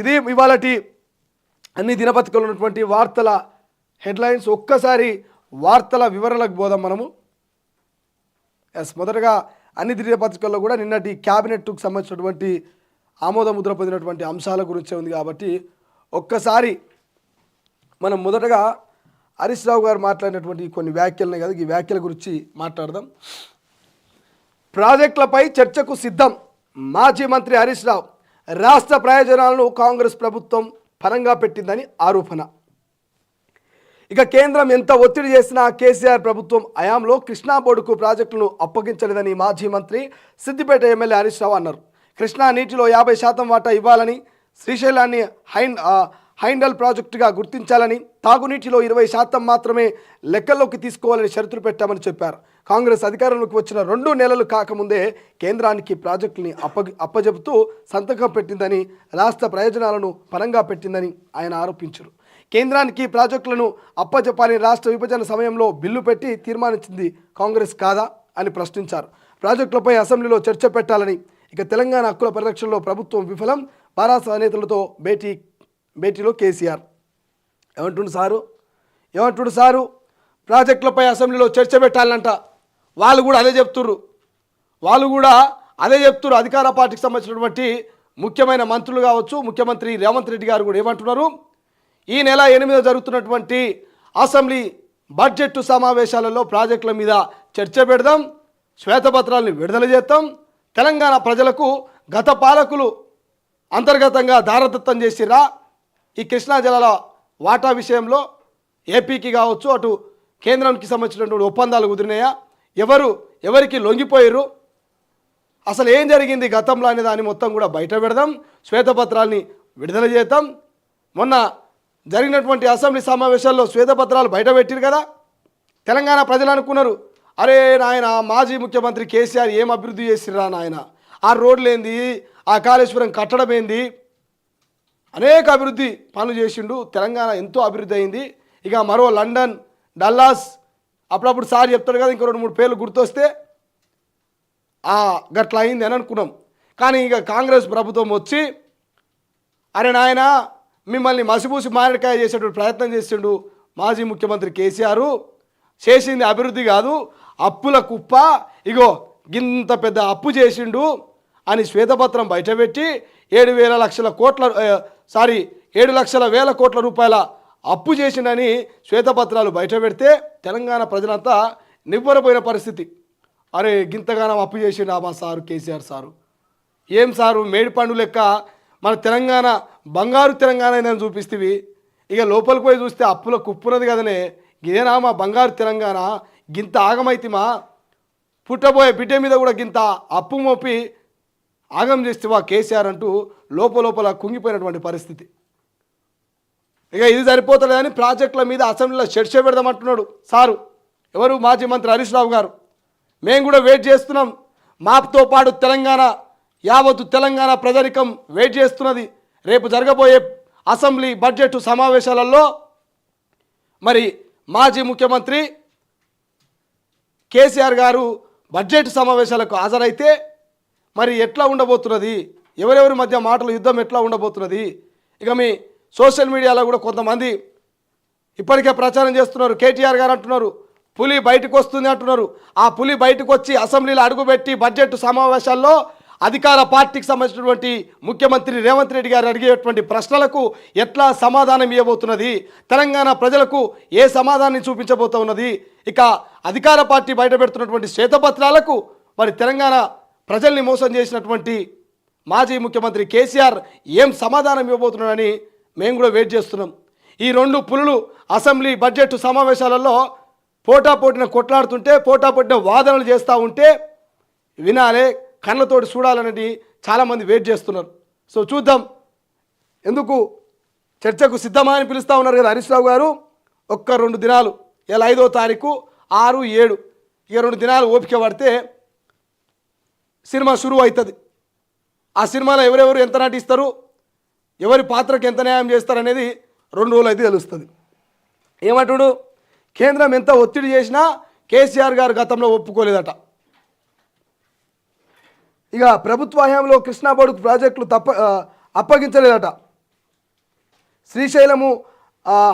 ఇది ఇవాళటి అన్ని దినపత్రికలు ఉన్నటువంటి వార్తల హెడ్లైన్స్ ఒక్కసారి వార్తల వివరణలకు పోదాం మనము. ఎస్ మొదటగా అన్ని దినపత్రికల్లో కూడా నిన్నటి క్యాబినెట్కు సంబంధించినటువంటి ఆమోద ముద్ర పొందినటువంటి అంశాల గురించే ఉంది కాబట్టి ఒక్కసారి మనం మొదటగా హరీష్ రావు గారు మాట్లాడినటువంటి కొన్ని వ్యాఖ్యలనే కదా ఈ వ్యాఖ్యల గురించి మాట్లాడదాం. ప్రాజెక్టులపై చర్చకు సిద్ధం మాజీ మంత్రి హరీష్ రావు. రాష్ట్ర ప్రయోజనాలను కాంగ్రెస్ ప్రభుత్వం పరంగా పెట్టిందని ఆరోపణ. ఇక కేంద్రం ఎంత ఒత్తిడి చేసినా కేసీఆర్ ప్రభుత్వం హయాంలో కృష్ణా బోర్డుకు ప్రాజెక్టులను అప్పగించలేదని మాజీ మంత్రి సిద్దిపేట ఎమ్మెల్యే హరీష్ రావు అన్నారు. కృష్ణా నీటిలో యాభై శాతం వాటా ఇవ్వాలని శ్రీశైలాన్ని హైండ్ హైండల్ ప్రాజెక్టుగా గుర్తించాలని తాగునీటిలో ఇరవై శాతం మాత్రమే లెక్కల్లోకి తీసుకోవాలని షరతులు పెట్టామని చెప్పారు. కాంగ్రెస్ అధికారంలోకి వచ్చిన రెండు నెలలు కాకముందే కేంద్రానికి ప్రాజెక్టుని అప్ప అప్పజెపుతూ సంతకం పెట్టిందని రాష్ట్ర ప్రయోజనాలను పరంగా పెట్టిందని ఆయన ఆరోపించారు. కేంద్రానికి ప్రాజెక్టులను అప్పజెప్పాలని రాష్ట్ర విభజన సమయంలో బిల్లు పెట్టి తీర్మానించింది కాంగ్రెస్ కాదా అని ప్రశ్నించారు. ప్రాజెక్టులపై అసెంబ్లీలో చర్చ పెట్టాలని ఇక తెలంగాణ హక్కుల పరిరక్షణలో ప్రభుత్వం విఫలం బారాస నేతలతో భేటీ భేటీలో కేసీఆర్ ఏమంటుండు సారు? ఏమంటుండు సారు? ప్రాజెక్టులపై అసెంబ్లీలో చర్చ పెట్టాలంట. వాళ్ళు కూడా అదే చెప్తుర్రు. వాళ్ళు కూడా అదే చెప్తున్నారు అధికార పార్టీకి సంబంధించినటువంటి ముఖ్యమైన మంత్రులు కావచ్చు ముఖ్యమంత్రి రేవంత్ రెడ్డి గారు కూడా ఏమంటున్నారు? ఈ నెల ఎనిమిదో జరుగుతున్నటువంటి అసెంబ్లీ బడ్జెట్ సమావేశాలలో ప్రాజెక్టుల మీద చర్చ పెడదాం శ్వేతపత్రాలను విడుదల చేస్తాం. తెలంగాణ ప్రజలకు గత పాలకులు అంతర్గతంగా దారదత్తం చేసిరా ఈ కృష్ణా జలాల వాటా విషయంలో ఏపీకి కావచ్చు అటు కేంద్రానికి సంబంధించినటువంటి ఒప్పందాలు కుదిరినాయా? ఎవరు ఎవరికి లొంగిపోయారు అసలు ఏం జరిగింది గతంలో అనే దాన్ని మొత్తం కూడా బయట పెడదాం శ్వేతపత్రాల్ని విడుదల చేద్దాం. మొన్న జరిగినటువంటి అసెంబ్లీ సమావేశాల్లో శ్వేతపత్రాలు బయట పెట్టారు కదా? తెలంగాణ ప్రజలు అనుకున్నారు అరే నాయన మాజీ ముఖ్యమంత్రి కేసీఆర్ ఏం అభివృద్ధి చేసిరా నాయన? ఆ రోడ్లు ఏంది ఆ కాళేశ్వరం కట్టడం ఏంది అనేక అభివృద్ధి పనులు చేసిండు. తెలంగాణ ఎంతో అభివృద్ధి అయింది. ఇక మరో లండన్ డల్లాస్ అప్పుడప్పుడు సార్ చెప్తాడు కదా ఇంకో రెండు మూడు పేర్లు గుర్తొస్తే గట్ల అయింది అని అనుకున్నాం. కానీ ఇక కాంగ్రెస్ ప్రభుత్వం వచ్చి అరే నాయన మిమ్మల్ని మసిపూసి మారడికాయ చేసేటువంటి ప్రయత్నం చేసిండు మాజీ ముఖ్యమంత్రి కేసీఆర్. చేసింది అభివృద్ధి కాదు అప్పుల కుప్ప. ఇగో గింత పెద్ద అప్పు చేసిండు అని శ్వేతపత్రం బయటపెట్టి ఏడు వేల లక్షల కోట్ల సారీ ఏడు లక్షల వేల కోట్ల రూపాయల అప్పు చేసిండని శ్వేతపత్రాలు బయట పెడితే తెలంగాణ ప్రజలంతా నివ్వరపోయిన పరిస్థితి. అరే గింతగానం అప్పు చేసిండామా సారు కేసీఆర్ సారు. ఏం సారు మేడిపండు లెక్క మన తెలంగాణ బంగారు తెలంగాణ నేను చూపిస్తేవి. ఇక లోపలికి పోయి చూస్తే అప్పుల కుప్పున్నది కదనే. ఇదేనా మా బంగారు తెలంగాణ? గింత ఆగమైతిమా? పుట్టబోయే బిడ్డ మీద కూడా గింత అప్పు మోపి ఆగం చేస్తేవా కేసీఆర్ అంటూ లోపలోపల కుంగిపోయినటువంటి పరిస్థితి. ఇక ఇది సరిపోతుంది కానీ ప్రాజెక్టుల మీద అసెంబ్లీలో చర్చ పెడదామంటున్నాడు సారు. ఎవరు? మాజీ మంత్రి హరీష్ రావు గారు. మేము కూడా వెయిట్ చేస్తున్నాం. మాపుతో పాటు తెలంగాణ యావత్తు తెలంగాణ ప్రజానికం వెయిట్ చేస్తున్నది. రేపు జరగబోయే అసెంబ్లీ బడ్జెట్ సమావేశాలలో మరి మాజీ ముఖ్యమంత్రి కేసీఆర్ గారు బడ్జెట్ సమావేశాలకు హాజరైతే మరి ఎట్లా ఉండబోతున్నది? ఎవరెవరి మధ్య మాటల యుద్ధం ఎట్లా ఉండబోతున్నది? ఇక మీ సోషల్ మీడియాలో కూడా కొంతమంది ఇప్పటికే ప్రచారం చేస్తున్నారు. కేటీఆర్ గారు అంటున్నారు పులి బయటకు వస్తుంది అంటున్నారు. ఆ పులి బయటకు వచ్చి అసెంబ్లీలో అడుగుపెట్టి బడ్జెట్ సమావేశాల్లో అధికార పార్టీకి సంబంధించినటువంటి ముఖ్యమంత్రి రేవంత్ రెడ్డి గారు అడిగేటువంటి ప్రశ్నలకు ఎట్లా సమాధానం ఇవ్వబోతున్నది? తెలంగాణ ప్రజలకు ఏ సమాధానం చూపించబోతున్నది? ఇక అధికార పార్టీ బయట పెడుతున్నటువంటి శ్వేతపత్రాలకు మరి తెలంగాణ ప్రజల్ని మోసం చేసినటువంటి మాజీ ముఖ్యమంత్రి కేసీఆర్ ఏం సమాధానం ఇవ్వబోతున్నాడని మేము కూడా వెయిట్ చేస్తున్నాం. ఈ రెండు పులులు అసెంబ్లీ బడ్జెట్ సమావేశాలలో పోటాపోటీన కొట్లాడుతుంటే పోటాపోటీన వాదనలు చేస్తూ ఉంటే వినాలే కళ్ళతోటి చూడాలనేది చాలామంది వెయిట్ చేస్తున్నారు. సో చూద్దాం. ఎందుకు చర్చకు సిద్ధమా అని పిలుస్తూ ఉన్నారు కదా హరీష్ రావు గారు. ఒక్క రెండు దినాలు ఇలా ఐదో తారీఖు ఆరు ఏడు. ఇక రెండు దినాలు ఓపిక పడితే సినిమా షురువు అవుతుంది ఆ సినిమాలో ఎవరెవరు ఎంత నటిస్తారు ఎవరి పాత్రకు ఎంత న్యాయం చేస్తారు అనేది రెండు రోజులు అయితే తెలుస్తుంది. ఏమంటుడు? కేంద్రం ఎంత ఒత్తిడి చేసినా కేసీఆర్ గారు గతంలో ఒప్పుకోలేదట. ఇక ప్రభుత్వ హయాంలో కృష్ణా బోర్డుకు ప్రాజెక్టులు తప్ప అప్పగించలేదట. శ్రీశైలము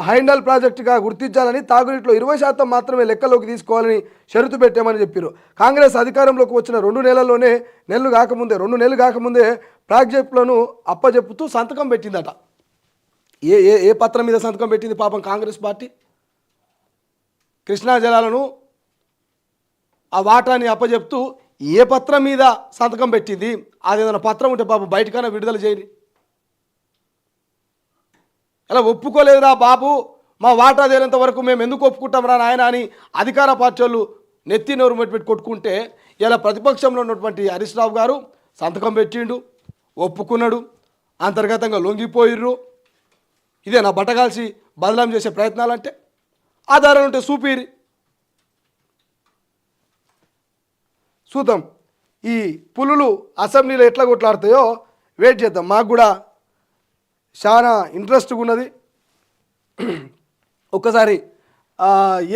హైండల్ ప్రాజెక్టుగా గుర్తించాలని తాగునీటిలో ఇరవై శాతం మాత్రమే లెక్కలోకి తీసుకోవాలని షరతు పెట్టామని చెప్పారు కాంగ్రెస్ అధికారంలోకి వచ్చిన రెండు నెలల్లోనే నెలలు కాకముందే రెండు నెలలు కాకముందే ప్రాజెక్టులను అప్పజెప్పుతూ సంతకం పెట్టిందట. ఏ ఏ ఏ పత్రం మీద సంతకం పెట్టింది పాపం కాంగ్రెస్ పార్టీ? కృష్ణా జలాలను ఆ వాటాని అప్పజెప్తూ ఏ పత్రం మీద సంతకం పెట్టింది? అది ఏదైనా పత్రం ఉంటే పాపం బయటకైనా విడుదల చేయని ఇలా ఒప్పుకోలేదురా బాబు. మా వాటా తేలేంత వరకు మేము ఎందుకు ఒప్పుకుంటాంరా నాయన అని అధికార పార్టీ వాళ్ళు నెత్తి నోరు పెట్టి పెట్టి కొట్టుకుంటే ఇలా ప్రతిపక్షంలో ఉన్నటువంటి హరీష్ రావు గారు సంతకం పెట్టిండు ఒప్పుకున్నాడు అంతర్గతంగా లొంగిపోయిర్రు. ఇదే నా బట్టగాల్సి బదలాం చేసే ప్రయత్నాలంటే ఆధారాలు ఉంటే చూపిరి. చూద్దాం ఈ పులులు అసెంబ్లీలో ఎట్లా కొట్లాడతాయో వెయిట్ చేద్దాం. మాకు కూడా చాలా ఇంట్రెస్ట్గా ఉన్నది. ఒక్కసారి ఏ